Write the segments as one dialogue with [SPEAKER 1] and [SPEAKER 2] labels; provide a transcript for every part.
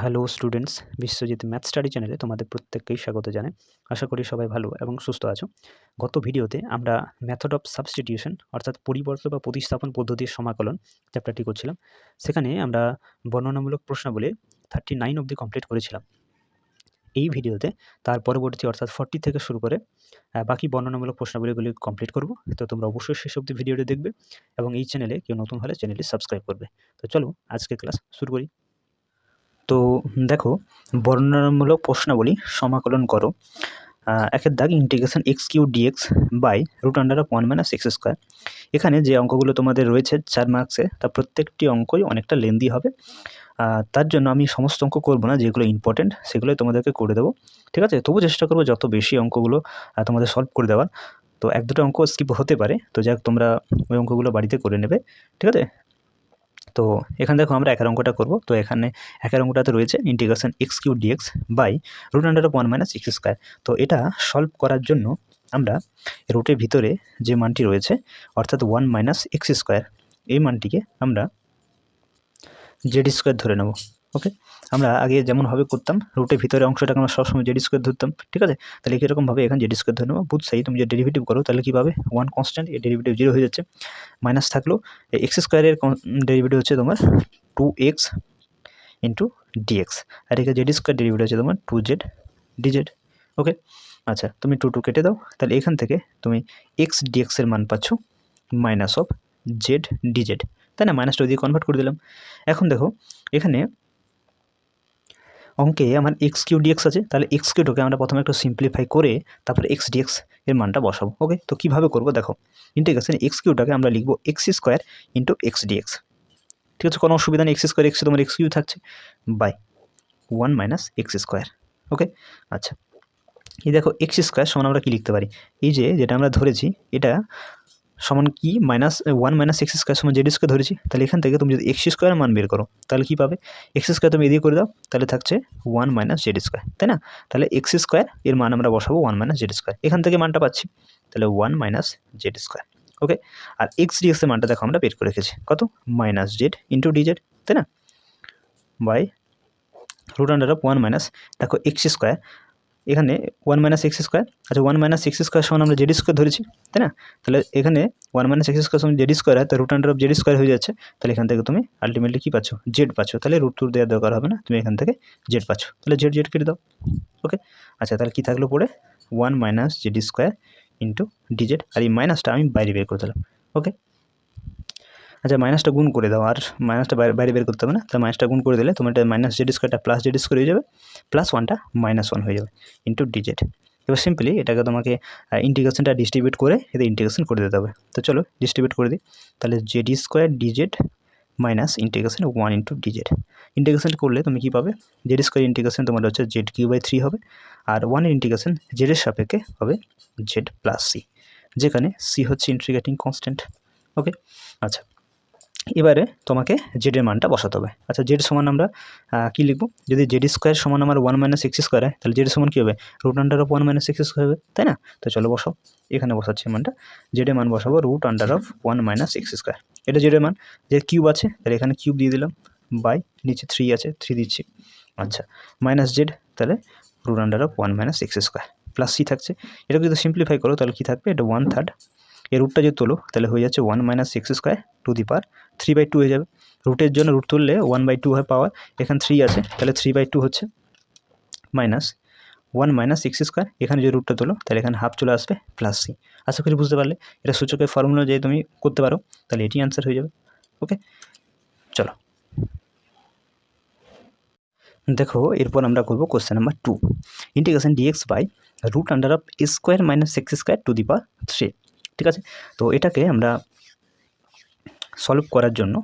[SPEAKER 1] Hello students Biswajit math study চ্যানেলে তোমাদের প্রত্যেককেই স্বাগত জানাই। আশা করি সবাই ভালো এবং সুস্থ আছো। গত ভিডিওতে আমরা মেথড অফ সাবস্টিটিউশন অর্থাৎ পরিবর্তন বা প্রতিস্থাপন পদ্ধতির সমাকলন চ্যাপ্টারটি করছিলাম। সেখানে আমরা বর্ণনামূলক প্রশ্নাবলী থার্টি নাইন অবধি কমপ্লিট করেছিলাম। এই ভিডিওতে তার পরবর্তী অর্থাৎ ফর্টি থেকে শুরু করে বাকি বর্ণনামূলক প্রশ্নাবলীগুলি কমপ্লিট করব। তো তোমরা অবশ্যই শেষ অবধি ভিডিওটি দেখবে এবং এই চ্যানেলে কেউ নতুন হলে চ্যানেলটি সাবস্ক্রাইব করবে। তো চলো আজকে ক্লাস শুরু করি। তো দেখো, বর্ণনামূলক প্রশ্নাবলী সমাকলন করো। একের দাগ integration x cube dx by root under of one minus x square এখানে যে অঙ্কগুলো তোমাদের রয়েছে, চার মার্কসে তা প্রত্যেকটি অঙ্কই অনেকটা লেন্দি হবে। তার জন্য আমি সমস্ত অঙ্ক করব না, যেগুলো ইম্পর্টেন্ট সেগুলোই তোমাদেরকে করে দেবো। ঠিক আছে? তবু চেষ্টা করব যত বেশি অঙ্কগুলো তোমাদের সলভ করে দেওয়ার। তো এক দুটো অঙ্ক স্কিপ হতে পারে। তো যাক তোমরা ওই অঙ্কগুলো বাড়িতে করে নেবে। ঠিক আছে? তো এখানে দেখো আমরা একের অঙ্কটা করব। তো এখানে একের অঙ্কটাতে রয়েছে integration x cube dx by root under of one minus x square তো এটা সলভ করার জন্য আমরা রুটের ভিতরে যে মানটি রয়েছে, অর্থাৎ ওয়ান মাইনাস এক্স স্কোয়ার এই মানটিকে আমরা জেড স্কোয়ার ধরে নেব। ওকে আমরা আগে যেমনভাবে করতাম রুটের ভিতরে অংশটাকে আমরা সবসময় জেড স্কোয়ার ধরতাম, ঠিক আছে? তাহলে কীরকমভাবে এখানে জেড স্কোয়ার ধরে নেব? বুঝ সাই তুমি যে ডেরিভেটিভ করো, তাহলে কী পাবে ওয়ান কনস্ট্যান্ট এই ডেরিভেটিভ জিরো হয়ে যাচ্ছে। মাইনাস থাকলেও এক্স স্কোয়ারের ডেরিভেটিভ হচ্ছে তোমার টু এক্স ইন্টু ডিএক্স আর এখানে জেড স্কোয়ার ডেরিভেটিভ আছে তোমার টু জেড ডিজেড ওকে আচ্ছা তুমি টু টু কেটে দাও, তাহলে এখান থেকে তুমি এক্স ডিএক্সের মান পাচ্ছ মাইনাস অফ জেড ডিজেড তাই না? মাইনাসটা দিয়ে কনভার্ট করে দিলাম। এখন দেখো, এখানে অঙ্কে আমার এক্স কিউ ডিএক্স আছে, তাহলে এক্স কিউটাকে আমরা প্রথমে একটু সিম্পলিফাই করে তারপরে এক্স ডিএক্স এর মানটা বসাবো ওকে তো কীভাবে করব দেখো ইন্টিগ্রেশন এক্স কিউটাকে আমরা লিখব x square into x dx ঠিক আছে, কোনো অসুবিধা নেই এক্স স্কোয়ার এক্স তোমার এক্স কিউ থাকছে, by one minus x square okay আচ্ছা এই দেখো এক্স স্কোয়ার সমান আমরা কী লিখতে পারি? এই যে, যেটা আমরা ধরেছি, এটা সমান কি minus one minus x square সমান জেড স্কোয়ার ধরেছি, তাহলে এখান থেকে তুমি যদি এক্স স্কোয়ারের মান বের করো, তাহলে কী পাবে? এক্স স্কোয়ার তুমি এদিকে করে দাও, তাহলে থাকছে ওয়ান মাইনাস জেড স্কোয়ার তাই না? তাহলে এক্স স্কোয়ার এর মান আমরা বসাবো ওয়ান মাইনাস জেড স্কোয়ার এখান থেকে মানটা পাচ্ছি, তাহলে one minus z square okay আর এক্স ডিএক্সের মানটা দেখো আমরা বের করে রেখেছি, কত? মাইনাস জেড ইন্টু ডিজেড তাই না? By root under of one minus দেখো এক্স স্কোয়ার এখানে ওয়ান মাইনাস এক্স স্কোয়ার আচ্ছা ওয়ান মাইনাস এক্স স্কোয়ার সমান আমরা জেডি স্কোয়ার ধরেছি, তাই না? তাহলে এখানে ওয়ান মাইনাস এক্স স্কোয়ার সমান জেডি স্কোয়ার হয় তো root under of z square হয়ে যাচ্ছে, তাহলে এখান থেকে তুমি আলটিমেটলি কী পাচ্ছ? জেড পাচ্ছ। তাহলে রুট টুর দেওয়ার দরকার হবে না, তুমি এখান থেকে জেড পাচ্ছ। তাহলে জেড জেড কেটে দাও ওকে আচ্ছা তাহলে কী থাকল পরে one minus z square into dz আর এই মাইনাসটা আমি বাইরে বের করে দিলাম ওকে আচ্ছা মাইনাসটা গুণ করে দাও। আর মাইনাসটা বাইরে বের করতে হবে না। তাহলে মাইনাসটা গুণ করে দিলে তোমার এটা মাইনাস জেড স্কোয়ারটা প্লাস জেড স্কোয়ার হয়ে যাবে। প্লাস ওয়ানটা মাইনাস ওয়ান হয়ে যাবে ইন্টু ডিজেড এবার সিম্পলি এটাকে তোমাকে ইন্টিগ্রেশনটা ডিস্ট্রিবিউট করে এতে ইন্টিগ্রেশন করে দিতে হবে। তো চলো ডিস্ট্রিবিউট করে দিই। তাহলে z square dz minus integration one into dz integration করলে তুমি কী পাবে? জেড স্কোয়ার ইন্টিগ্রেশন তোমার হচ্ছে জেড কিউ বাই থ্রি হবে। আর ওয়ানের ইন্টিগ্রেশন জেডের সাপেক্ষে হবে জেড প্লাস সি যেখানে সি হচ্ছে ইন্টিগ্রেটিং কনস্ট্যান্ট ওকে আচ্ছা এবারে তোমাকে জেডের মানটা বসাতে হবে। আচ্ছা জেড সমান আমরা কী লিখব? যদি জেড স্কোয়ার সমান আমার ওয়ান মাইনাস এক্স স্কোয়ার হয়, তাহলে জেড সমান কী হবে? Root under of one minus x square হবে, তাই না? তো চলো বসাও। এখানে বসাচ্ছি মানটা। জেডের মান বসাবো root under of one minus x square এটা জেডের মান। যে কিউব আছে, তাহলে এখানে কিউব দিয়ে দিলাম। বাই নিচে থ্রি আছে থ্রি দিচ্ছি। আচ্ছা মাইনাস জেড তাহলে root under of one minus x square plus c থাকছে। এটাকে যদি সিম্পলিফাই করো, তাহলে কী থাকবে? এটা ওয়ান থার্ড এর রুটটা যদি তোলো, তাহলে হয়ে যাচ্ছে one minus x square to the power three by two হয়ে যাবে। রুটের জন্য রুট তুললে ওয়ান বাই টু হয় পাওয়ার এখানে থ্রি আছে, তাহলে থ্রি বাই টু হচ্ছে minus one minus x square এখানে যদি রুটটা তোলো, তাহলে এখানে হাফ চলে আসবে প্লাস সি আশা করি বুঝতে পারলে, এটা সূচকের ফর্মুলা যদি তুমি করতে পারো, তাহলে এটি অ্যান্সার হয়ে যাবে ওকে চলো। দেখো, এরপর আমরা করব question number two integration dx by root under of square minus x square to the power three ঠিক আছে? তো এটাকে আমরা সলভ করার জন্য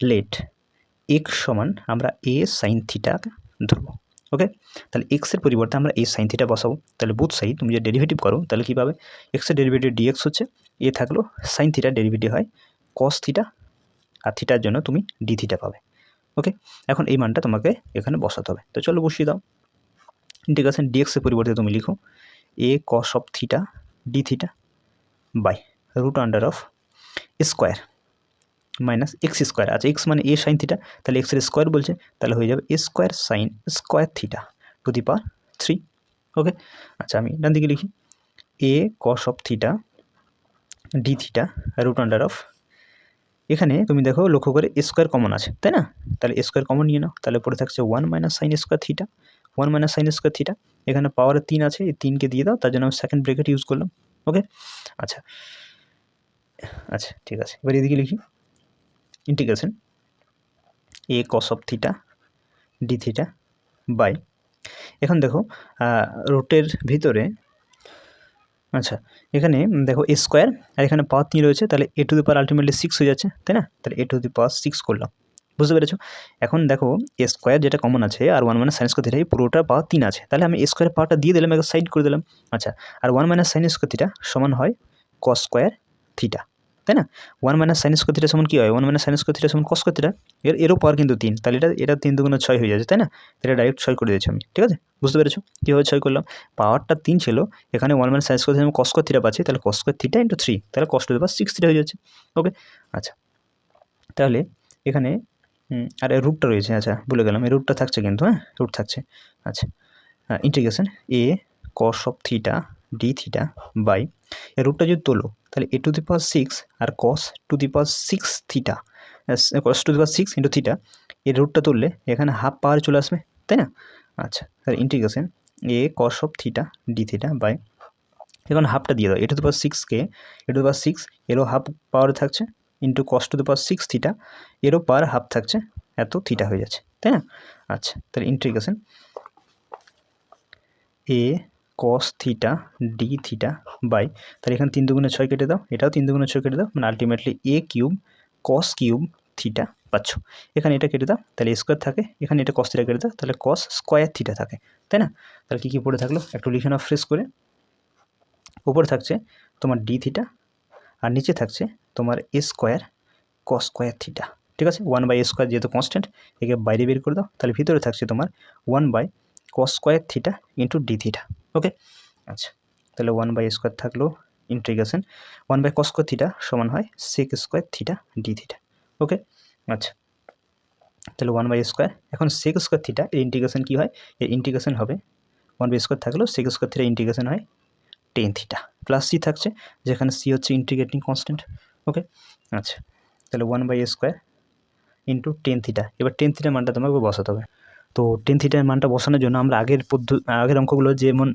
[SPEAKER 1] লেট এক্স সমান আমরা এ সাইন থিটা ধরবো ওকে তাহলে এক্সের পরিবর্তে আমরা এ সাইন থিটা বসাবো। তাহলে বুথ সাইড তুমি যে ডেরিভেটিভ করো, তাহলে কী পাবে? এক্সের ডেরিভেটিভ ডিএক্স হচ্ছে এ থাকল সাইন থিটা ডেরিভেটিভ হয় কস থিটা আর থিটার জন্য তুমি ডি থিটা পাবে ওকে এখন এই মানটা তোমাকে এখানে বসাতে হবে। তো চলো বসিয়ে দাও। ইন্টিগ্রেশন ডিএক্সের পরিবর্তে তুমি লিখো a cos of theta d theta by root under of square minus x square. আচ্ছা এক্স মানে এ সাইন থিটা তাহলে এক্সের স্কোয়ার বলছে, তাহলে হয়ে যাবে a square sine square theta to the power three okay আচ্ছা আমি ডান দিকে লিখি। A cos of theta d theta root under of এখানে তুমি দেখো লক্ষ্য করে স্কোয়ার কমন আছে, তাই না? তাহলে স্কোয়ার কমন নিয়ে নাও, তাহলে পড়ে থাকছে one minus sine square theta one minus sine square theta এখানে পাওয়ার তিন আছে, এই তিনকে দিয়ে দাও, তার জন্য আমি সেকেন্ড ব্রেকেট ইউজ করলাম। ওকে আচ্ছা। আচ্ছা ঠিক আছে। এবার এদিকে লিখি। Integration a cos theta d theta by এখন দেখো রুটের ভিতরে আচ্ছা এখানে দেখো এ স্কোয়ার আর এখানে পাওয়ার তিন রয়েছে, তাহলে a to the power ultimately six হয়ে যাচ্ছে, তাই না? তাহলে a to the power six করলাম। বুঝতে পেরেছ? এখন দেখো এ স্কোয়ার যেটা কমন আছে, আর one minus sine square theta এই পুরোটা পাওয়ার তিন আছে। তাহলে আমি এ স্কোয়ার পাওয়ারটা দিয়ে দিলাম একটা সাইড করে দিলাম। আচ্ছা আর one minus sine square theta সমান হয় কস স্কোয়ার থিটা তাই না? One minus sine square theta সমান কী হয়? One minus sine square theta সমান কস স্কোয়ার থিটা এর, এরও পাওয়ার কিন্তু তিন। তাহলে এটা এটা তিন দুগুণ ছয় হয়ে যাচ্ছে, তাই না? এটা ডাইরেক্ট ছয় করে দিয়েছি আমি, ঠিক আছে? বুঝতে পেরেছ? কীভাবে ছয় করলাম? পাওয়ারটা তিন ছিল, এখানে one minus sine square theta cos square theta পাচ্ছি, তাহলে cos square theta into three তাহলে কষ্ট দেবার সিক্স থিটা হয়ে যাচ্ছে ওকে আচ্ছা তাহলে এখানে আর রুটটা রয়েছে আচ্ছা বলে গেলাম, এই রুটটা থাকছে কিন্তু হ্যাঁ রুট থাকছে আচ্ছা integration a cos of theta d theta by এর রুটটা যদি তোলো, তাহলে a to the power six R cos to the power six theta cos to the power six into theta এর রুটটা তুললে এখানে হাফ পাওয়ার চলে আসবে, তাই না? আচ্ছা তাহলে integration a cos of theta d theta by এখন হাফটা দিয়ে দাও a to the power সিক্সকে a to the power six এরও হাফ পাওয়ার থাকছে into cos to the power six theta এরও পাওয়ার হাফ থাকছে, এত থিটা হয়ে যাচ্ছে, তাই না? আচ্ছা তাহলে integration a cos theta d theta by তাহলে এখানে তিন দুগুণে ছয় কেটে দাও, এটাও তিন দুগুণে ছয় কেটে দাও মানে ultimately a cube cos cube theta পাচ্ছ। এখানে এটা কেটে দাও, তাহলে স্কোয়ার থাকে, এখানে এটা কস থিটা কেটে দাও, তাহলে কস স্কোয়ার থিটা থাকে, তাই না? তাহলে কী কী পড়ে থাকল? একটু লিখে নাও ফ্রেশ করে। উপরে থাকছে তোমার ডি থিটা আর নিচে থাকছে তোমার a square cos square theta ঠিক আছে? ওয়ান বাই এ স্কোয়ার যেহেতু কনস্ট্যান্ট একে বাইরে বের করে দাও, তাহলে ভিতরে থাকছে তোমার one by cos square theta into d theta okay আচ্ছা তাহলে ওয়ান বাই স্কোয়ার থাকল integration one by cos square theta সমান হয় sec square theta d theta okay আচ্ছা তাহলে ওয়ান বাই স্কোয়ার এখন সেক স্কোয়ার থিটা এর ইন্টিগ্রেশন কী হয়? এর ইন্টিগ্রেশন হবে ওয়ান বাই স্কোয়ার থাকলেও সেক স্কোয়ার থিটা ইন্টিগ্রেশন হয় টেন থিটা প্লাস সি থাকছে, যেখানে সি হচ্ছে ইন্টিগ্রেটিং কনস্ট্যান্ট ওকে আচ্ছা তাহলে one by a square into tan theta এবার টেন থিটার মানটা তোমাকে বসাতে হবে। তো টেন থিটার মানটা বসানোর জন্য আমরা আগের পদ্ধতি আগের অঙ্কগুলো যেমন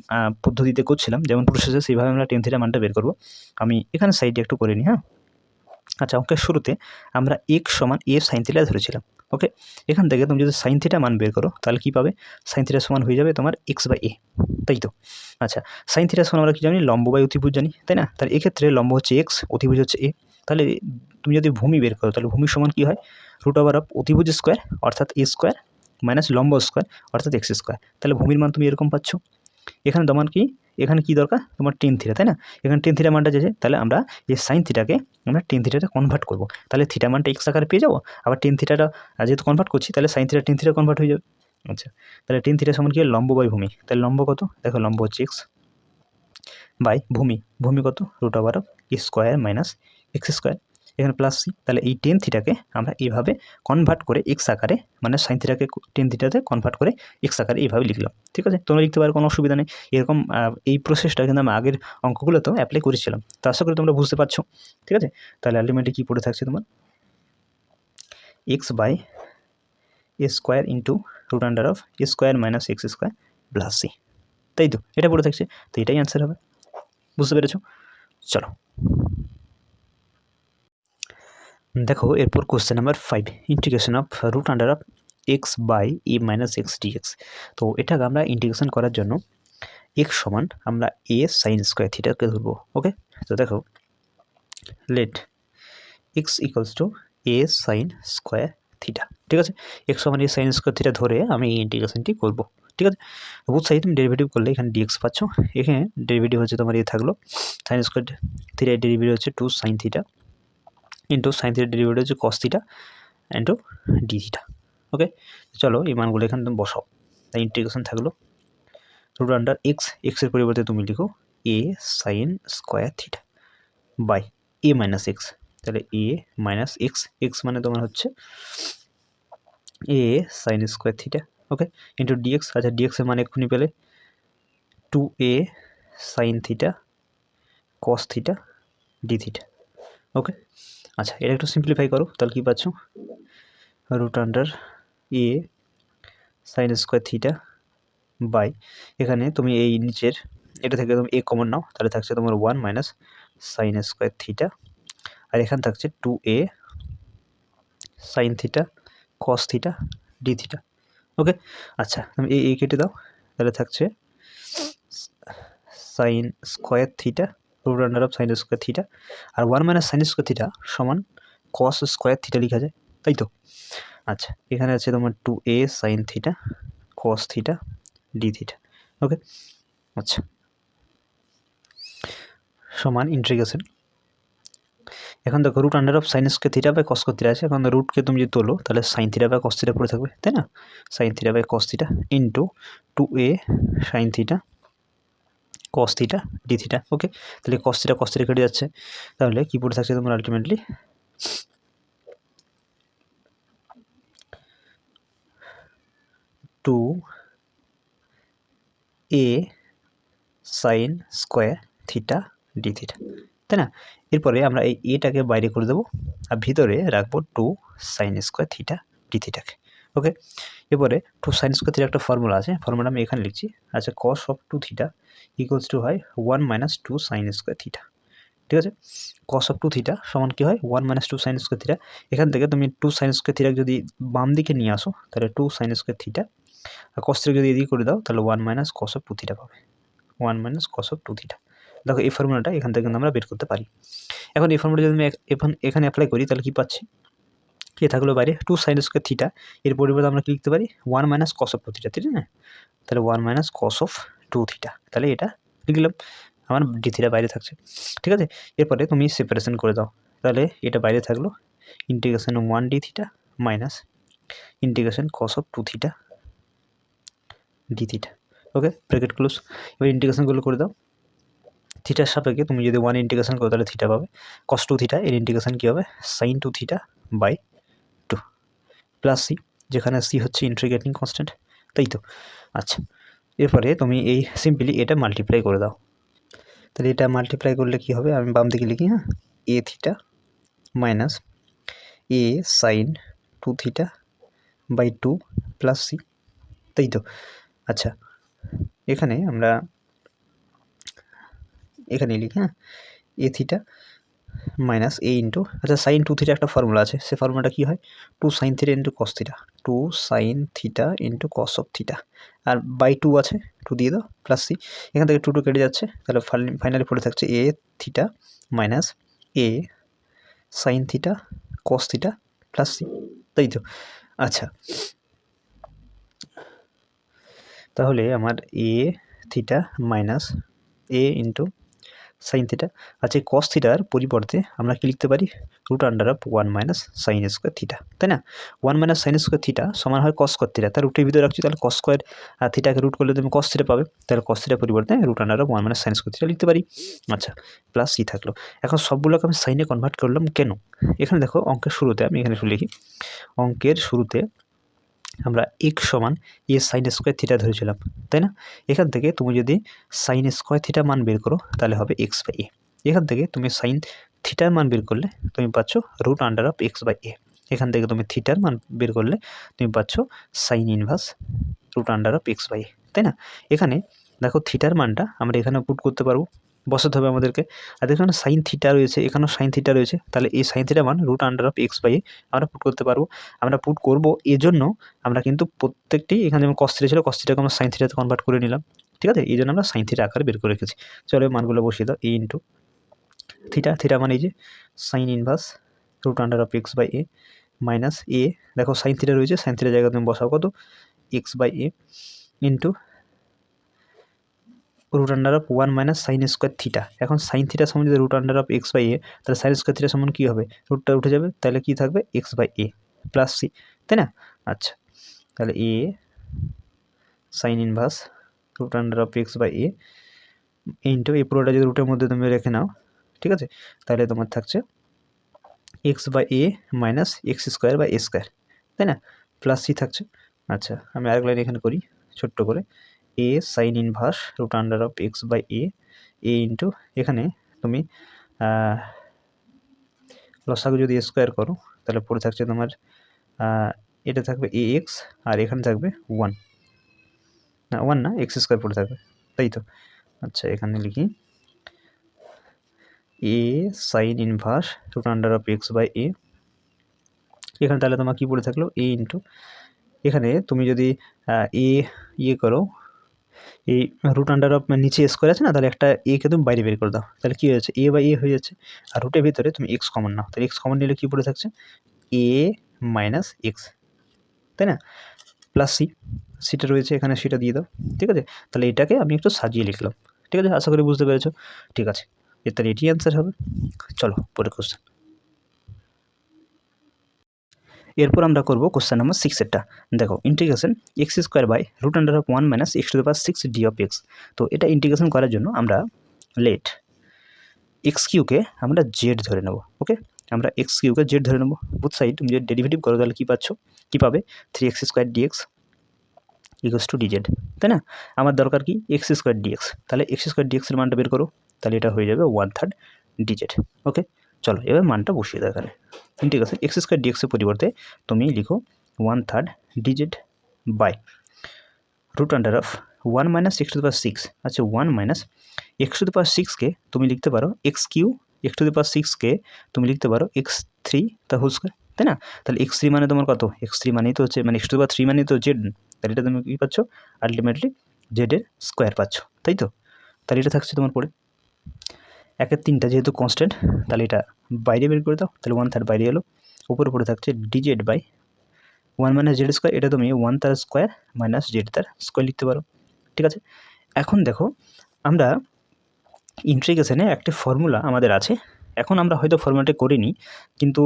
[SPEAKER 1] পদ্ধতিতে করছিলাম, যেমন প্রসেসে সেইভাবে আমরা টেন থিটার মানটা বের করব। আমি এখানে সাইডে একটু করে নিই হ্যাঁ? আচ্ছা অঙ্কের শুরুতে আমরা এক্স সমান এ সাইন থিটা ধরেছিলাম। ওকে এখান থেকে তুমি যদি সাইন থিটা মান বের করো, তাহলে কী পাবে? সাইন থিটা সমান হয়ে যাবে তোমার এক্স বাই এ তাই তো? আচ্ছা সাইন থিটা সমান আমরা কী জানি? লম্ব বাই অতিভুজ জানি, তাই না? তাহলে এক্ষেত্রে লম্ব হচ্ছে এক্স অতিভুজ হচ্ছে এ তাহলে তুমি যদি ভূমি বের করো, তাহলে ভূমির সমান কী হয়? রুট ওভার অফ অতিভুজ স্কোয়ার অর্থাৎ এ স্কোয়ার মাইনাস লম্ব স্কোয়ার অর্থাৎ এক্স স্কোয়ার তাহলে ভূমির মান তুমি এরকম পাচ্ছ। এখানে তোমার কি? এখানে কি দরকার? তোমার টেন থিটা তাই না? এখানে টেন থিটা মানটা যেছে, তাহলে আমরা এই সাইন থিটাকে আমরা টেন থিটাটা কনভার্ট করব। তাহলে থিটা মানটা এক্স আকারে পেয়ে যাব? আবার টেন থিটাটা যেহেতু কনভার্ট করছি, তাহলে sine theta tan theta convert হয়ে যাবে। আচ্ছা তাহলে টেন থিটা সমান কি? লম্ব বাই ভূমি। তাহলে লম্ব কত? দেখো, লম্ব হচ্ছে এক্স বাই ভূমি। ভূমি কত? Root over of square minus x square এখানে প্লাস সি তাহলে এই টেন থিটাকে আমরা এইভাবে কনভার্ট করে এক্স আকারে মানে সাইন থিটাকে টেন থিটাতে কনভার্ট করে এক্স আকারে এইভাবে লিখলাম, ঠিক আছে? তোমরা লিখতে পারো, কোনো অসুবিধা নেই। এরকম এই প্রসেসটা কিন্তু আমি আগের অঙ্কগুলোতেও অ্যাপ্লাই করেছিলাম। তো আশা করি তোমরা বুঝতে পারছ, ঠিক আছে? তাহলে আলটিমেটলি কী পড়ে থাকছে তোমার? X by a square into root under of a square minus x square plus c তাই তো? এটা পড়ে থাকছে, তো এটাই অ্যান্সার হবে, বুঝতে পেরেছ? চলো। দেখো, এরপর question number five integration of root under of x by e minus x dx তো এটাকে আমরা ইন্টিগ্রেশন করার জন্য এক্স সমান আমরা এ সাইন স্কোয়ার থিটাকে ধরবো ওকে তো দেখো let x equals to a sine square theta ঠিক আছে? এক্স সমান এ সাইন স্কোয়ার থিটা ধরে আমি এই ইন্টিগ্রেশনটি করব, ঠিক আছে? বুথ সাইড তুমি ডেরিভেটিভ করলে এখানে ডিএক্স পাচ্ছ, এখানে ডেরিভেটিভ হচ্ছে তোমার এ থাকল সাইন স্কোয়ার থিটা ডেরিভেটিভ হচ্ছে two sine theta into sine theta derivative হচ্ছে cos theta into d theta okay চলো এই মানগুলো এখানে তুমি বসাও। তাই ইন্টিগ্রেশন থাকল। রুট আন্ডার এক্স এক্সের পরিবর্তে তুমি লিখো a sine square theta by a minus x তাহলে এ মাইনাস এক্স এক্স মানে তোমার হচ্ছে a sine square theta okay into dx আচ্ছা ডিএক্সের মানে এক্ষুনি পেলে two a sine theta cos theta d theta okay আচ্ছা এটা একটু সিম্পলিফাই করো, তাহলে কী পাচ্ছ? Root under a sine square theta by এখানে তুমি এই নিচের, এটা থেকে তুমি এ কমন নাও, তাহলে থাকছে তোমার one minus sine square theta আর এখানে থাকছে two a sine theta cos theta d theta okay আচ্ছা তুমি এ কেটে দাও, তাহলে থাকছে sine square theta root under of sine square theta R one minus sine square theta সমান কস স্কোয়ার থিটা লেখা যায়, তাই তো? আচ্ছা এখানে আছে তোমার two a sine theta cos theta d theta okay আচ্ছা সমান ইন্ট্রিগেশন এখন দেখো root under of sine square theta by cos theta আছে, এখন রুটকে তুমি যদি তোলো, তাহলে sine theta by cos theta পড়ে থাকবে, তাই না? Sine theta by cos theta into two a sine theta cos theta d theta okay তাহলে কস থিটা কস কেটে যাচ্ছে। তাহলে কী পড়ে থাকছে তোমার ultimately two a sine square theta d theta তাই না? এরপরে আমরা এই এটাকে বাইরে করে দেবো, আর ভিতরে রাখব two sine square theta d থিটাকে okay এরপরে টু সাইন স্কোয়ার একটা ফর্মুলা আছে। ফর্মুলা আমি এখানে লিখছি। আচ্ছা cos of two theta equals to হয় one minus two sine square theta ঠিক আছে? কস অফ টু থিটা সমান কী হয়? One minus two sine square theta এখান থেকে তুমি টু সাইন স্কোয়ার থিটা যদি বাম দিকে নিয়ে আসো, তাহলে টু সাইন স্কোয়ার থিটা আর কস থেকে যদি এদিকে করে দাও, তাহলে one minus cos of two theta পাবে। One minus cos of two theta দেখো, এই ফর্মুলাটা এখান থেকে কিন্তু আমরা বের করতে পারি। এখন এই ফর্মুলা যদি আমি এখন এখানে অ্যাপ্লাই করি, তাহলে কী পাচ্ছি? কে থাকল বাইরে? টু সাইন স্কোয়ার থিটা এর পরিবর্তে আমরা কী লিখতে পারি? One minus cos of two theta ঠিক না তাহলে one minus cos of two theta তাহলে এটা লিখলাম আমার ডি থিটা বাইরে থাকছে। ঠিক আছে? এরপরে তুমি সেপারেশন করে দাও। তাহলে এটা বাইরে থাকল। Integration one d theta minus integration cos of two theta d theta okay bracket close এবার ইন্টিগ্রেশনগুলো করে দাও। থিটার সাপেক্ষে তুমি যদি ওয়ান ইন্টিগ্রেশন করো, তাহলে থিটা পাবে। কস টু থিটা এর ইন্টিগ্রেশন কী হবে? Sine two theta by plus c, যেখানে সি হচ্ছে ইন্ট্রিগেটিং কনস্ট্যান্ট তাই তো? আচ্ছা এরপরে তুমি এই সিম্পলি এটা মাল্টিপ্লাই করে দাও। তাহলে এটা মাল্টিপ্লাই করলে কি হবে? আমি বাম দিকে লিখি হ্যাঁ? A theta minus a sine two theta by two plus c তাই তো? আচ্ছা এখানে আমরা এখানে লিখি হ্যাঁ? A theta minus a into আচ্ছা সাইন টু থিটা একটা ফর্মুলা আছে, সে ফর্মুলাটা কী হয়? Two sine theta into cos theta two sine theta into cos of theta R by two আছে টু দিয়ে দাও প্লাস সি এখান থেকে টু টু কেটে যাচ্ছে, তাহলে ফাইনালি পড়ে থাকছে a theta minus a sine theta cos theta plus c তাই তো? আচ্ছা তাহলে আমার a theta minus a into sine theta আচ্ছা এই কস থিটার পরিবর্তে আমরা কি লিখতে পারি? Root under of one minus sine square theta তাই না? One minus sine square theta সমান হয় কস স্কোয়ার থিটা তার রুটের ভিতরে রাখছি, তাহলে কস স্কোয়ার থিটাকে রুট করলে তুমি কস থিটা পাবে। তাহলে কস থিটার পরিবর্তে root under of one minus sine square theta লিখতে পারি। আচ্ছা প্লাস ই থাকল। এখন সবগুলোকে আমি সাইনে কনভার্ট করলাম কেন? এখানে দেখো অঙ্কের শুরুতে, আমি এখানে লিখি। অঙ্কের শুরুতে আমরা এক সমান এ সাইন স্কোয়ার থিটা ধরেছিলাম, তাই না? এখান থেকে তুমি যদি সাইন স্কোয়ার থিটা মান বের করো, তাহলে হবে এক্স বাই এ এখান থেকে তুমি সাইন থিটার মান বের করলে তুমি পাচ্ছ root under of x by a এখান থেকে তুমি থিটার মান বের করলে তুমি পাচ্ছ sine inverse root under of x by a তাই না? এখানে দেখো থিটার মানটা আমরা এখানে পুট করতে পারব। বসাতে হবে আমাদেরকে। আর এখানে সাইন থিটা রয়েছে, এখানেও সাইন থিটা রয়েছে। তাহলে এই সাইন থিটা মান root under of x by আমরা পুট করতে পারব। আমরা পুট করব এজন্য আমরা কিন্তু প্রত্যেকটি, এখানে যেমন কস থিটা ছিল কস থিটাকে আমরা সাইন থিটাতে কনভার্ট করে নিলাম। ঠিক আছে? এই জন্য আমরা সাইন থিটা আকারে বের করে রেখেছি। চলো মানগুলো বসিয়ে দাও এ ইন্টু থিটা থিটা মানে এই যে sine inverse root under of x by a minus a দেখো সাইন থিটা রয়েছে সাইন থিটা জায়গায় তুমি বসাও কত? X by a into root under of one minus sine square theta এখন সাইন থিটা সমান যদি root under of x by a তাহলে সাইন স্কোয়ার থিটা সমান কী হবে? রুটটা উঠে যাবে, তাহলে কী থাকবে? X by a plus c তাই না? আচ্ছা তাহলে a sine inverse root under of x by a into এই পুরোটা যদি রুটের মধ্যে তুমি রেখে নাও, ঠিক আছে? তাহলে তোমার থাকছে x by a minus x square by a square তাই না? প্লাস সি থাকছে। আচ্ছা আমি আরেক লাইন এখানে করি, ছোট্ট করে। A sine inverse root under of x by a a into এখানে তুমি লসাগু যদি স্কোয়ার করো, তাহলে পড়ে থাকছে তোমার এটা থাকবে এ এক্স আর এখানে থাকবে ওয়ান না ওয়ান না এক্স স্কোয়ার পড়ে থাকবে, তাই তো? আচ্ছা এখানে লিখি। A sine inverse root under of x by a এখানে তাহলে তোমার কী পড়ে থাকল? এ ইন্টু এখানে তুমি যদি এ ইয়ে করো এই রুট আন্ডার অফ নিচে স্কোয়ার আছে না, তাহলে একটা এ কে তুমি বাইরে বের করে দাও। তাহলে কী হয়েছে? এ বাই এ হয়ে যাচ্ছে। আর রুটের ভিতরে তুমি এক্স কমন নাও। তাহলে এক্স কমন নিলে কী পড়ে থাকছে? এ মাইনাস এক্স তাই না? প্লাস সি সিটা রয়েছে এখানে সেটা দিয়ে দাও। ঠিক আছে? তাহলে এটাকে আমি একটু সাজিয়ে লিখলাম। ঠিক আছে? আশা করি বুঝতে পেরেছ। ঠিক আছে। তাহলে এটি অ্যান্সার হবে। চলো পরে কোশ্চেন এরপর আমরা করব কোশ্চেন নাম্বার সিক্সেরটা দেখো integration x square by root under of one minus x to power six d of x তো এটা ইন্টিগ্রেশন করার জন্য আমরা লেট এক্স কিউকে আমরা জেড ধরে নেব ওকে আমরা এক্স কিউকে জেড ধরে নেব। বুথ সাইড তুমি যদি ডেরিভেটিভ করো তাহলে কী পাচ্ছ? কী পাবে? Three x square dx equals to dz তাই না? আমার দরকার কি? এক্স স্কোয়ার ডিএক্স তাহলে এক্স স্কোয়ার ডিএক্সের মানটা বের করো, তাহলে এটা হয়ে যাবে ওয়ান থার্ড ডিজেড ওকে চলো, এবার মানটা বসিয়ে দাও এখানে। ইন্টিগ্রেশন এক্স স্কোয়ার ডিএক্সের পরিবর্তে তুমি লিখো one third dz by root under of one minus x to power six আচ্ছা one minus x to the power সিক্সকে তুমি লিখতে পারো x cube x to the power সিক্সকে তুমি লিখতে পারো এক্স থ্রি তা হোল স্কোয়ার তাই না? তাহলে এক্স থ্রি মানে তোমার কত? এক্স থ্রি মানেই তো হচ্ছে মানে এক্স টু পাওয়ার থ্রি মানেই তো জেড তাহলে এটা তুমি কী পাচ্ছ? আলটিমেটলি জেডের স্কোয়ার পাচ্ছ, তাই তো? তাহলে এটা থাকছে তোমার পরে। একের তিনটা যেহেতু কনস্ট্যান্ট তাহলে এটা বাইরে বের করে দাও, তাহলে ওয়ান থার্ড বাইরে এলো। উপরে পড়ে থাকছে dz by one minus z square এটা তুমি ওয়ান তার স্কোয়ার মাইনাস জেড তার স্কোয়ার লিখতে পারো, ঠিক আছে? এখন দেখো, আমরা ইন্ট্রিগেশনে একটি ফর্মুলা আমাদের আছে, এখন আমরা হয়তো ফর্মুলাটি করিনি, কিন্তু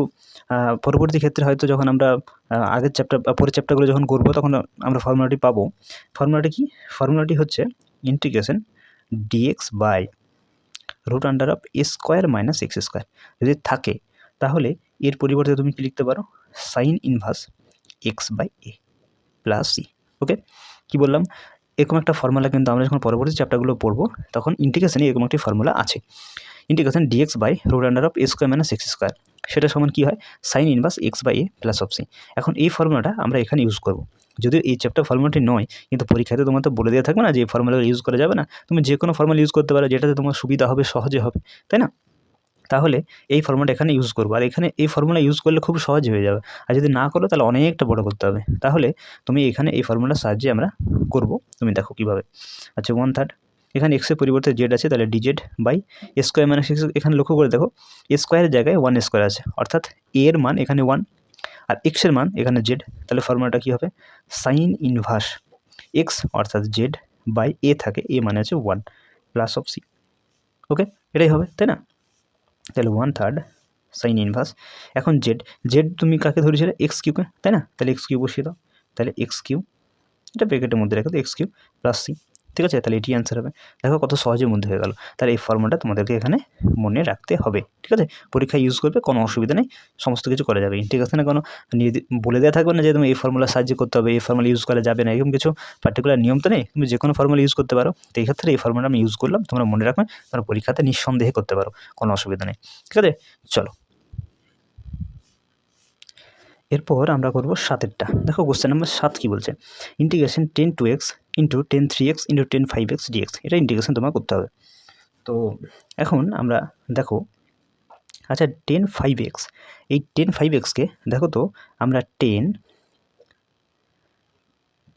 [SPEAKER 1] পরবর্তী ক্ষেত্রে হয়তো যখন আমরা আগের চ্যাপ্টার পরের চ্যাপ্টারগুলো যখন করব, তখন আমরা ফর্মুলাটি পাবো। ফর্মুলাটি কি? ফর্মুলাটি হচ্ছে integration dx by root under of a square minus x square যদি থাকে, তাহলে এর পরিবর্তে তুমি কী লিখতে পারো? Sine inverse x by a plus c okay কী বললাম? এরকম একটা ফর্মুলা কিন্তু আমরা যখন পরবর্তী চ্যাপ্টারগুলো পড়ব, তখন ইন্টিগ্রেশনে এরকম একটি ফর্মুলা আছে। Integration dx by root under of a square minus x square সেটা সমান কী হয়? Sine inverse x by a plus of c এখন এই ফর্মুলাটা আমরা এখানে ইউজ করব। যদিও এই চ্যাপ্টার ফর্মুলাটি নয়, কিন্তু পরীক্ষাতে তোমার তো বলে দেওয়া থাকবে না যে এই ইউজ করা যাবে না। তুমি যে কোনো ফর্মুলা ইউজ করতে পারো, যেটাতে তোমার সুবিধা হবে, সহজে হবে, তাই না? তাহলে এই ফর্মুলাটা এখানে ইউজ করব। আর এখানে এই ফর্মুলা ইউজ করলে খুব সহজ হয়ে যাবে। আর যদি না করো, তাহলে অনেকটা বড় করতে হবে। তাহলে তুমি এখানে এই ফর্মুলার সাহায্যে আমরা করব। তুমি দেখো কীভাবে। আচ্ছা ওয়ান থার্ড এখানে এক্সের পরিবর্তে জেড আছে, তাহলে DZ by square minus X এখানে লক্ষ্য করে দেখো স্কোয়ারের জায়গায় ওয়ান স্কোয়ার আছে। অর্থাৎ এর মান এখানে ওয়ান আর এক্সের মান, এখানে জেড তাহলে ফর্মুলাটা কী হবে? সাইন ইনভার্স এক্স অর্থাৎ জেড বাই এ থাকে এ মানে হচ্ছে one plus of c okay এটাই হবে, তাই না? তাহলে ওয়ান থার্ড সাইন ইনভার্স এখন জেড জেড তুমি কাকে ধরেছিলে? এক্স কিউকে তাই না? তাহলে এক্স কিউ বসিয়ে দাও, তাহলে এক্স কিউ এটা ব্রেকেটের মধ্যে রেখে দাও এক্স কিউ প্লাস সি ঠিক আছে? তাহলে এটি অ্যান্সার হবে। দেখো কত সহজের মধ্যে হয়ে গেল। তাহলে এই ফর্মুলাটা তোমাদেরকে এখানে মনে রাখতে হবে। ঠিক আছে? পরীক্ষায় ইউজ করবে, কোনো অসুবিধা নেই। সমস্ত কিছু করা যাবে। আছে না কোনো? বলে দেওয়া থাকবে না যে তুমি এই ফর্মুলার সাহায্যে করতে হবে, এই ফর্মুলা ইউজ করা যাবে না, এরকম কিছু পার্টিকুলার নিয়ম তো নেই? তুমি যে কোনো ফর্মুলা ইউজ করতে পারো। তো এই ক্ষেত্রে এই ফর্মুলা আমি ইউজ করলাম, তোমরা মনে রাখবে, তোমরা পরীক্ষাতে নিঃসন্দেহে করতে পারো। কোনো অসুবিধা নেই। ঠিক আছে? চলো। এরপর আমরা করব সাতেরটা। দেখো কোশ্চেন নাম্বার সাত কী বলছে? Integration tan two x into tan three x into tan five x dx এটা ইন্টিগ্রেশন তোমার করতে হবে। তো এখন আমরা দেখো আচ্ছা টেন ফাইভ এক্স এই টেন ফাইভ এক্সকে দেখো তো, আমরা tan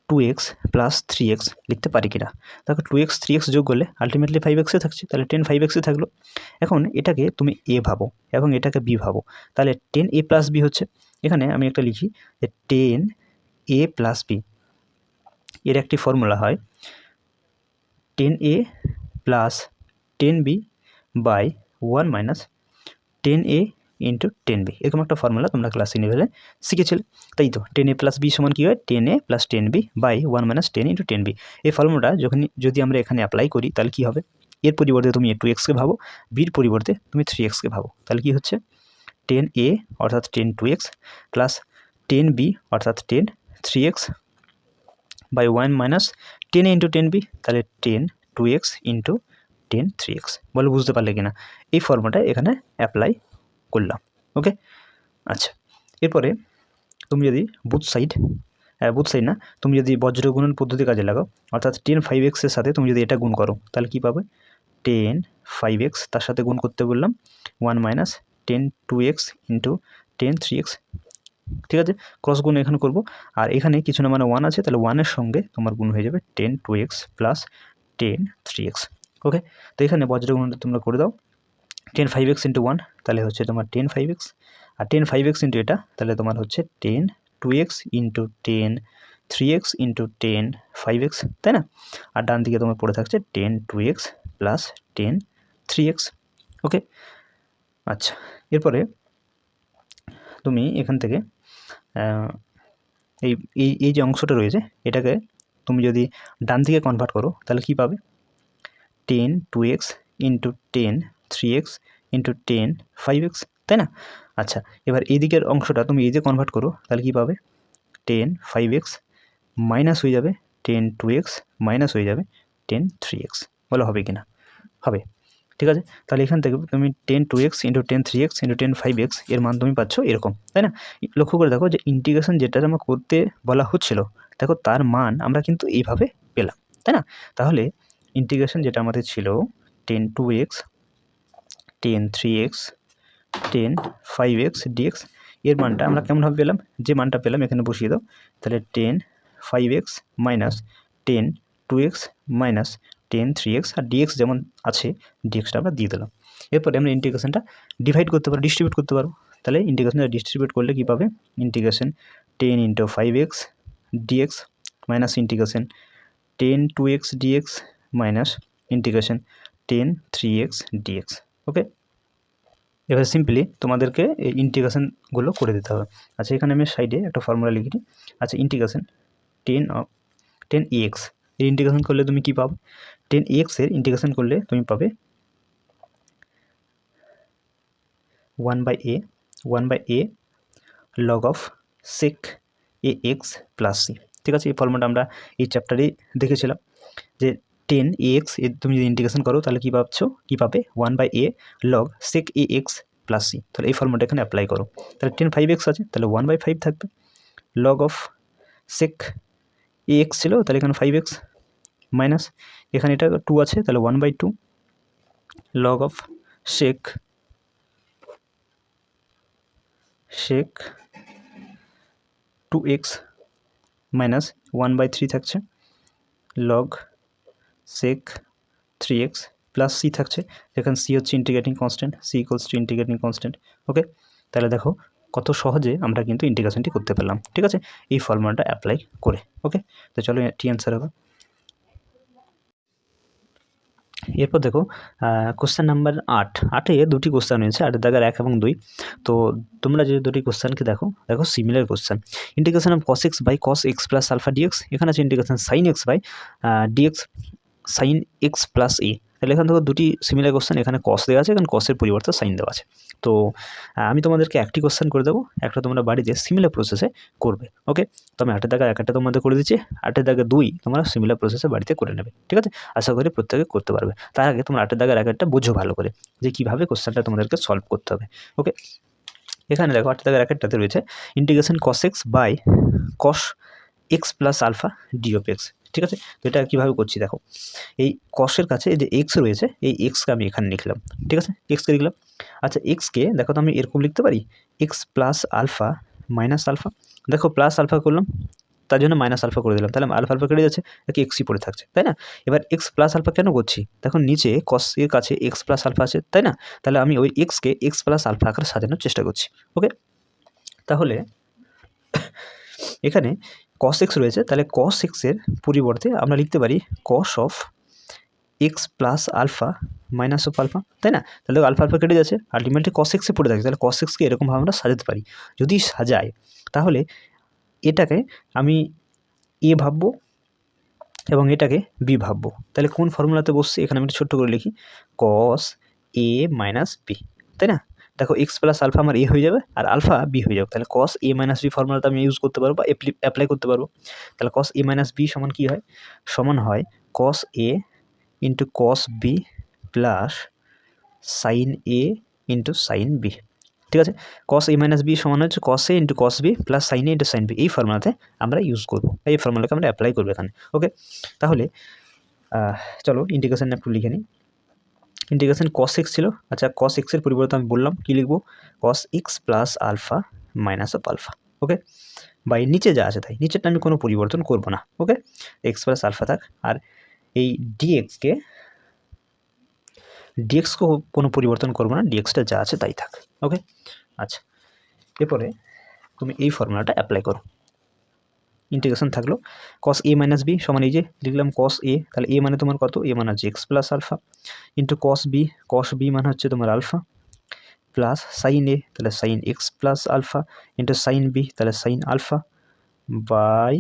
[SPEAKER 1] two x plus three x লিখতে পারি কিনা? দেখো টু এক্স থ্রি এক্স যোগ করলে আলটিমেটলি ফাইভ এক্সে থাকছে, তাহলে টেন ফাইভ এক্সে থাকল। এখন এটাকে তুমি এ ভাবো এবং এটাকে বি ভাবো। তাহলে টেন এ প্লাস বি হচ্ছে। এখানে আমি একটা লিখি যে টেন এ প্লাস বি। এর একটি ফর্মুলা হয় tan A plus tan B by one minus tan A into tan B. এরকম একটা ফর্মুলা তোমরা ক্লাস ইলেভেনে শিখেছিলে। তাই তো, টেন এ প্লাস বি সমান কী হয়? Tan A plus tan B by one minus tan into tan B. এই ফর্মুলাটা যখন যদি আমরা এখানে অ্যাপ্লাই করি তাহলে কী হবে? এর পরিবর্তে তুমি টু এক্সকে ভাবো বির পরিবর্তে তুমি থ্রি এক্সকে ভাবো। তাহলে কী হচ্ছে? টেন এ অর্থাৎ tan two x plus tan B অর্থাৎ tan three x by one minus tan into tan B, তাহলে tan two x into tan three x. বলে বুঝতে পারলে কিনা? এই ফর্মুলাটা এখানে অ্যাপ্লাই করলাম ওকে আচ্ছা এরপরে তুমি যদি বুথ সাইড বুথ সাইড না, তুমি যদি বজ্র গুণন পদ্ধতি কাজে লাগাও, অর্থাৎ টেন ফাইভ এক্সের সাথে তুমি যদি এটা গুণ করো, তাহলে কী পাবে? টেন ফাইভ এক্স, তার সাথে গুণ করতে বললাম one minus tan two x into tan three x. ঠিক আছে? ক্রস গুণ এখানে করব। আর এখানে কিছু না মানে ওয়ান আছে, তাহলে ওয়ানের সঙ্গে তোমার গুণ হয়ে যাবে tan two x plus tan three x. Okay? তো এখানে বজ্র গুণটা তোমরা করে দাও। Tan five x into one, তাহলে হচ্ছে তোমার টেন ফাইভ এক্স। আর টেন ফাইভ এক্স ইন্টু এটা, তাহলে তোমার হচ্ছে tan two x into tan three x into tan five x, তাই না? আর ডান দিকে তোমার পড়ে থাকছে tan two x plus tan three x. Okay? আচ্ছা এরপরে তুমি এখান থেকে এই এই এই যে অংশটা রয়েছে, এটাকে তুমি যদি ডান দিকে কনভার্ট করো, তাহলে কী পাবে? Tan two x into tan three x into tan five x তাই না? আচ্ছা এবার এই দিকের অংশটা তুমি এই যে কনভার্ট করো, তাহলে কী পাবে? টেন ফাইভ এক্স মাইনাস হয়ে যাবে টেন টু এক্স মাইনাস হয়ে যাবে টেন থ্রি এক্স বলে হবে কি না হবে। ঠিক আছে? তাহলে এখান থেকে তুমি tan two x into tan three x into tan five এক্সের মান তুমি পাচ্ছ এরকম, তাই না? লক্ষ্য করে দেখো যে ইন্টিগ্রেশন যেটা আমার করতে বলা হচ্ছিল, দেখো তার মান আমরা কিন্তু এইভাবে পেলাম, তাই না? তাহলে ইন্টিগ্রেশন যেটা আমাদের ছিল tan two x tan three x tan five x dx এর মানটা আমরা কেমনভাবে পেলাম? যে মানটা পেলাম এখানে বসিয়ে দাও, তাহলে tan five x minus tan two x minus tan three x আর ডিএক্স যেমন আছে ডিএক্সটা আমরা দিয়ে দিলাম। এরপরে আমরা ইন্টিগ্রেশনটা ডিভাইড করতে পারব ডিস্ট্রিবিউট করতে পারব তাহলে ইন্টিগ্রেশনটা ডিস্ট্রিবিউট করলে কী পাবে? Integration tan into five x dx minus integration tan two x dx minus integration tan three x dx okay এবার সিম্পলি তোমাদেরকে এই ইন্টিগ্রেশনগুলো করে দিতে হবে। আচ্ছা এখানে আমি সাইডে একটা ফর্মুলা লিখি আচ্ছা ইন্টিগ্রেশন টেন অফ টেন এক্সের ইন্টিগ্রেশন করলে তুমি কী পাবে? টেন এক্সের ইন্টিগ্রেশন করলে তুমি পাবে one by A one by A log of sec A x plus C ঠিক আছে, এই ফর্মুলাটা আমরা এই চ্যাপ্টারেই দেখেছিলাম যে টেন এ এক্সের তুমি যদি ইন্টিগ্রেশন করো তাহলে কী পাচ্ছ কী পাবে? One by A log sec A x plus C তাহলে এই ফর্মুলাটা এখানে অ্যাপ্লাই করো। তাহলে টেন ফাইভ এক্স আছে, তাহলে ওয়ান বাই ফাইভ থাকবে। Log of sec A x ছিল, তাহলে এখানে ফাইভ এক্স মাইনাস এখানে এটা টু আছে, তাহলে one by two log of sec sec two x minus one by three থাকছে log sec three x plus C থাকছে, এখানে সি হচ্ছে integrating constant C equals to integrating constant okay তাহলে দেখো কত সহজে আমরা কিন্তু ইন্টিগ্রেশনটি করতে পারলাম, ঠিক আছে? এই ফর্মুলাটা অ্যাপ্লাই করে ওকে তো চলো টি অ্যান্সার হবে। এরপর দেখো কোশ্চেন নাম্বার আট। আটে দুটি কোশ্চেন রয়েছে, আটের দাগার এক এবং দুই। তো তোমরা যদি দুটি কোশ্চেনকে দেখো দেখো similar question integration of cos x by cos x plus alpha dx এখানে আছে integration sine x by dx sine x plus A তাহলে এখান থেকে দুটি সিমিলার কোশ্চেন এখানে কস দেওয়া আছে, এখানে কসের পরিবর্তে সাইন দেওয়া আছে। তো আমি তোমাদেরকে একটি কোশ্চেন করে দেবো, একটা তোমরা বাড়িতে সিমিলার প্রসেসে করবে ওকে তো আমি আটের দাগে এক একটা তোমাদের করে দিচ্ছি, আটের দাগে দুই তোমরা সিমিলার প্রসেসে বাড়িতে করে নেবে, ঠিক আছে? আশা করি প্রত্যেকে করতে পারবে। তার আগে তোমরা আটের দাগের এক একটা বোঝো ভালো করে, যে কীভাবে কোশ্চেনটা তোমাদেরকে সলভ করতে হবে ওকে এখানে দেখো আটের দাগের এক একটাতে রয়েছে integration cos x by cos x plus alpha ডিওপ x ঠিক আছে? তো এটা কীভাবে করছি দেখো। এই কসের কাছে যে এক্স রয়েছে, এই এক্সকে আমি এখানে লিখলাম, ঠিক আছে? এক্সকে লিখলাম। আচ্ছা এক্সকে দেখো তো আমি এরকম লিখতে পারি? X plus alpha minus alpha দেখো প্লাস আলফা করলাম, তার জন্য মাইনাস আলফা করে দিলাম। তাহলে আলফা আলফা কেটে যাচ্ছে নাকি এক্সই পড়ে থাকছে, তাই না? এবার এক্স প্লাস আলফা কেন করছি? দেখো, নিচে কস এর কাছে এক্স প্লাস আলফা আছে, তাই না? তাহলে আমি ওই এক্সকে এক্স প্লাস আলফা আকারে সাজানোর চেষ্টা করছি ওকে তাহলে এখানে কস এক্স রয়েছে, তাহলে কস এক্সের পরিবর্তে আমরা লিখতে পারি cos of x plus alpha minus of alpha তাই না? তাহলে আলফা আলফা কেটে যাচ্ছে আলটিমেটলি কস এক্সে পড়ে থাকে, তাহলে কস এক্সকে এরকমভাবে আমরা সাজাতে পারি। যদি সাজাই, তাহলে এটাকে আমি এ ভাববো এবং এটাকে বি ভাববো। তাহলে কোন ফর্মুলাতে বসছে? এখানে আমি একটু ছোট্ট করে লিখি কস এ মাইনাস বি তাই না? দেখো এক্স প্লাস আলফা আমার এ হয়ে যাবে আর আলফা বি হয়ে যাবে। তাহলে কস এ মাইনাস বি ফর্মুলাটা আমি ইউজ করতে পারব বা অ্যাপ্লাই করতে পারব। তাহলে কস এ মাইনাস বি সমান কী হয়? সমান হয় cos A into cos B plus sine A into sine B ঠিক আছে? কস এ মাইনাস বি সমান হচ্ছে cos A into cos B plus sine A into sine B এই ফর্মুলাতে আমরা ইউজ করব। এই ফর্মুলাকে আমরা অ্যাপ্লাই করব এখানে। ওকে তাহলে চলো ইন্টিগ্রেশন একটু লিখে নিই। ইন্টিগ্রেশন কস এক্স ছিল। আচ্ছা কস এক্সের পরিবর্তে আমি বললাম, কী লিখব? Cos x plus alpha minus of alpha okay বা এর নিচে যা আছে তাই, নিচেরটা আমি কোনো পরিবর্তন করব না ওকে এক্স প্লাস আলফা থাক, আর এই ডিএক্সকে ডিএক্সকেও কোনো পরিবর্তন করব না ডিএক্সটা যা আছে তাই থাক ওকে আচ্ছা এরপরে তুমি এই ফর্মুলাটা অ্যাপ্লাই করো। ইন্টিগ্রেশন থাকল। কস এ মাইনাস বি সমান এই যে লিখলাম কস এ তাহলে এ মানে তোমার কত? এ মানে হচ্ছে x plus alpha into cos B cos B মানে হচ্ছে তোমার আলফা প্লাস সাইন এ তাহলে sine x plus alpha into sine B তাহলে sine alpha by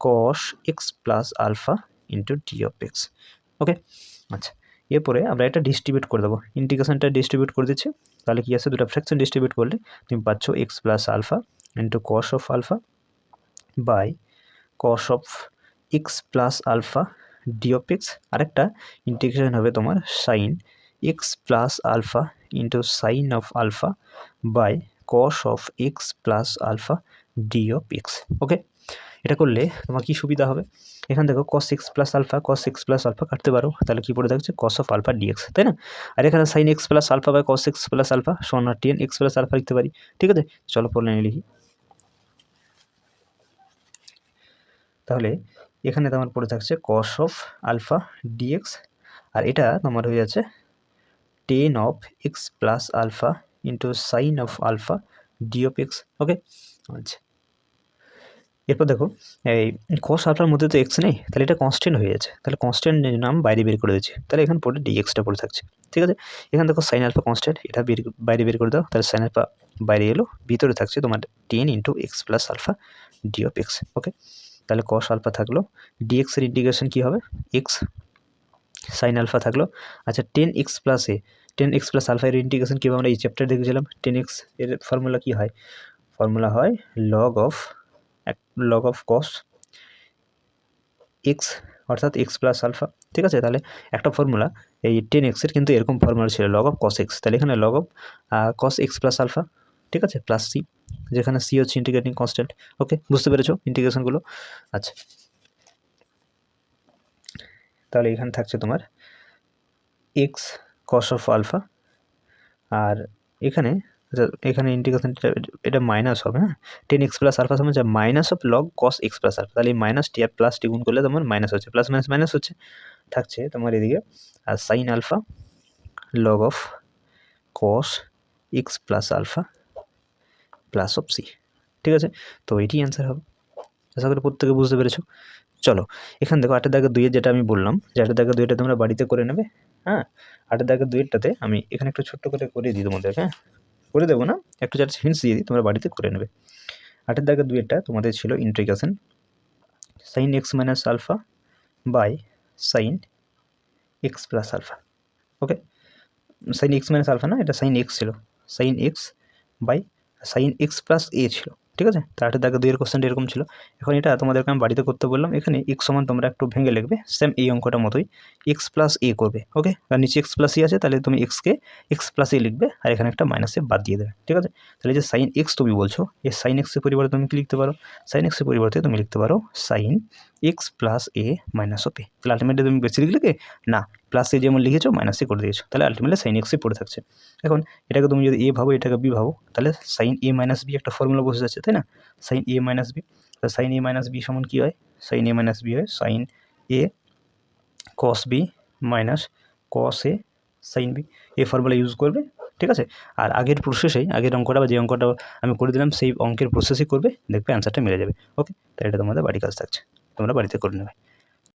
[SPEAKER 1] cos x plus alpha into d of x okay আচ্ছা এরপরে আমরা এটা ডিস্ট্রিবিউট করে দেবো। ইন্টিগ্রেশনটা ডিস্ট্রিবিউট করে দিচ্ছি। তাহলে কি আছে? দুটো ফ্র্যাকশন ডিস্ট্রিবিউট করলে তুমি পাচ্ছ x plus alpha into cos of alpha by cos of x plus alpha d x আরেকটা ইন্টিগ্রেশন হবে তোমার sine x plus alpha into sine of alpha by cos of x plus alpha d of x okay এটা করলে তোমার কী সুবিধা হবে? এখান দেখো cos x plus alpha cos x plus alpha কাটতে পারো। তাহলে কী পড়ে থাকছে? কস অফ আলফা ডিএক্স তাই না? আর এখানে sine x plus alpha by cos x plus alpha সমান টেন এক্স প্লাস আলফা লিখতে পারি। ঠিক আছে? চলো পড়লে লিখি। তাহলে এখানে তোমার পড়ে থাকছে কস অফ আলফা ডিএক্স আর এটা তোমার হয়ে যাচ্ছে tan of x plus alpha into sine of alpha d of x okay আচ্ছা। এরপর দেখো, এই কস আলফার মধ্যে তো এক্স নেই, তাহলে এটা কনস্ট্যান্ট হয়ে যাচ্ছে, তাহলে কনস্ট্যান্ট নাম বাইরে বের করে দিচ্ছি তাহলে এখানে পড়ে ডিএক্সটা পড়ে থাকছে, ঠিক আছে? এখানে দেখো সাইন আলফা কনস্ট্যান্ট এটা বের, বাইরে বের করে দাও, তাহলে সাইন আলফা বাইরে এলো, ভিতরে থাকছে তোমার tan into x plus alpha d of x okay তাহলে কস আলফা থাকল। ডিএক্সের ইন্টিগ্রেশন কী হবে? এক্স সাইন আলফা থাকল। আচ্ছা tan x plus A tan x plus alpha এর ইন্টিগ্রেশন কীভাবে আমরা এই চ্যাপ্টার দেখেছিলাম? টেন এক্সের ফর্মুলা কী হয়? ফর্মুলা হয় log of log of cos x অর্থাৎ এক্স প্লাস আলফা ঠিক আছে? তাহলে একটা ফর্মুলা এই টেন এক্সের কিন্তু এরকম ফর্মুলা ছিল লগ অফ কস এক্স তাহলে এখানে log of cos x plus alpha ঠিক আছে? প্লাস সি যেখানে সি হচ্ছে ইন্টিগ্রেটিং কনস্ট্যান্ট ওকে বুঝতে পেরেছ ইন্টিগ্রেশনগুলো আচ্ছা। তাহলে এখানে থাকছে তোমার এক্স কস অফ আলফা আর এখানে এখানে ইন্টিগ্রেশনটা এটা মাইনাস হবে হ্যাঁ? টেন এক্স প্লাস আলফা সমান minus of log cos x plus alpha তাহলে এই মাইনাস টি আর প্লাস টি গুণ করলে তোমার মাইনাস হচ্ছে। প্লাস মাইনাস মাইনাস হচ্ছে। থাকছে তোমার এদিকে আর sine alpha log of cos x plus alpha plus of C, ঠিক আছে? তো এটি অ্যান্সার হবে। আশা করি প্রত্যেকে বুঝতে পেরেছ। চলো, এখান দেখো আটের দাগে দুইয়ের যেটা আমি বললাম, যে আটের দাগে দুইটা তোমরা বাড়িতে করে নেবে হ্যাঁ? আটের দাগে দুইয়েরটাতে আমি এখানে একটু ছোট্ট করে করে দিই তোমাদের হ্যাঁ? করে দেবো না, একটু যার হিন্টস দিয়ে দিই, তোমরা বাড়িতে করে নেবে। আটের দাগে দুইয়েরটা তোমাদের ছিল integration sine x minus alpha by sine x plus alpha okay sine x minus alpha না, এটা সাইন এক্স ছিল sine x by sine x plus A ছিল, ঠিক আছে? তারটা দাগে দুইয়ের কোশ্চেনটা এরকম ছিল। এখন এটা তোমাদেরকে আমি বাড়িতে করতে বললাম, এখানে এক্স সমান তোমরা একটু ভেঙে লিখবে সেম এই অঙ্কটার মতোই এক্স প্লাস এ করবে ওকে আর নিচে এক্স প্লাস ই আছে, তাহলে তুমি এক্সকে এক্স প্লাস এ লিখবে, আর এখানে একটা মাইনাসে বাদ দিয়ে দেবে, ঠিক আছে? তাহলে যে সাইন এক্স তুমি বলছো, এই সাইন এক্সের পরিবর্তে তুমি কি লিখতে পারো? সাইন এক্সের পরিবর্তে তুমি লিখতে পারো sine x plus A minus A তাহলে আলটিমেটলি তুমি বেশি লিখলে না প্লাস এ যেমন লিখেছো মাইনাসে করে দিয়েছ। তাহলে আলটিমেটলি সাইন এক্সে পড়ে থাকছে। এখন এটাকে তুমি যদি এ ভাবো, এটাকে বি ভাবো, তাহলে সাইন এ মাইনাস বি একটা ফর্মুলা বসে যাচ্ছে, তাই না? সাইন এ মাইনাস বি তাহলে সাইন এ মাইনাস বি সমান কী হয়? সাইন এ মাইনাস বি হয় sine A cos B minus cos A sine B এই ফর্মুলা ইউজ করবে, ঠিক আছে? আর আগের প্রসেসেই আগের অঙ্কটা বা যে অঙ্কটা আমি করে দিলাম, সেই অঙ্কের প্রসেসই করবে, দেখবে অ্যান্সারটা মিলে যাবে। ওকে তাই এটা তোমাদের বাড়ি কাজ থাকছে। তোমরা বাড়িতে করে নেবে।